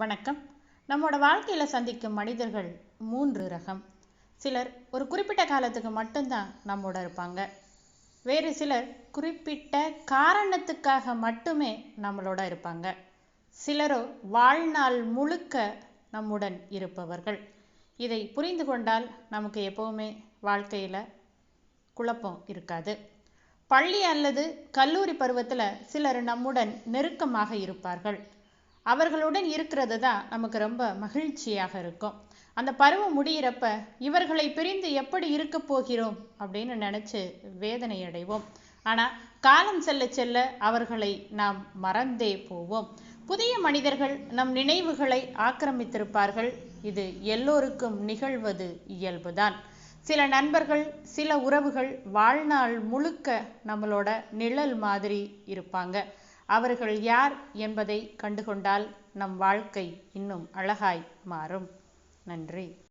வணக்கம். நம்மோட வாழ்க்கையில் சந்திக்கும் மனிதர்கள் மூன்று ரகம். சிலர் ஒரு குறிப்பிட்ட காலத்துக்கு மட்டும்தான் நம்மோட இருப்பாங்க. வேறு சிலர் குறிப்பிட்ட காரணத்துக்காக மட்டுமே நம்மளோட இருப்பாங்க. சிலரோ வாழ்நாள் முழுக்க நம்முடன் இருப்பவர்கள். இதை புரிந்து கொண்டால் நமக்கு எப்போவுமே வாழ்க்கையில் குழப்பம் இருக்காது. பள்ளி அல்லது கல்லூரி பருவத்தில் சிலர் நம்முடன் நெருக்கமாக இருப்பார்கள். அவர்களுடன் இருக்கிறது தான் நமக்கு ரொம்ப மகிழ்ச்சியாக இருக்கும். அந்த பருவம் முடிகிறப்ப இவர்களை பிரிந்து எப்படி இருக்க போகிறோம் அப்படின்னு நினச்சி வேதனை அடைவோம். ஆனால் காலம் செல்ல செல்ல அவர்களை நாம் மறந்தே போவோம். புதிய மனிதர்கள் நம் நினைவுகளை ஆக்கிரமித்திருப்பார்கள். இது எல்லோருக்கும் நிகழ்வது இயல்புதான். சில நண்பர்கள் சில உறவுகள் வாழ்நாள் முழுக்க நம்மளோட நிழல் மாதிரி இருப்பாங்க. அவர்கள் யார் என்பதை கண்டுகொண்டால் நம் வாழ்க்கை இன்னும் அழகாய் மாறும். நன்றி.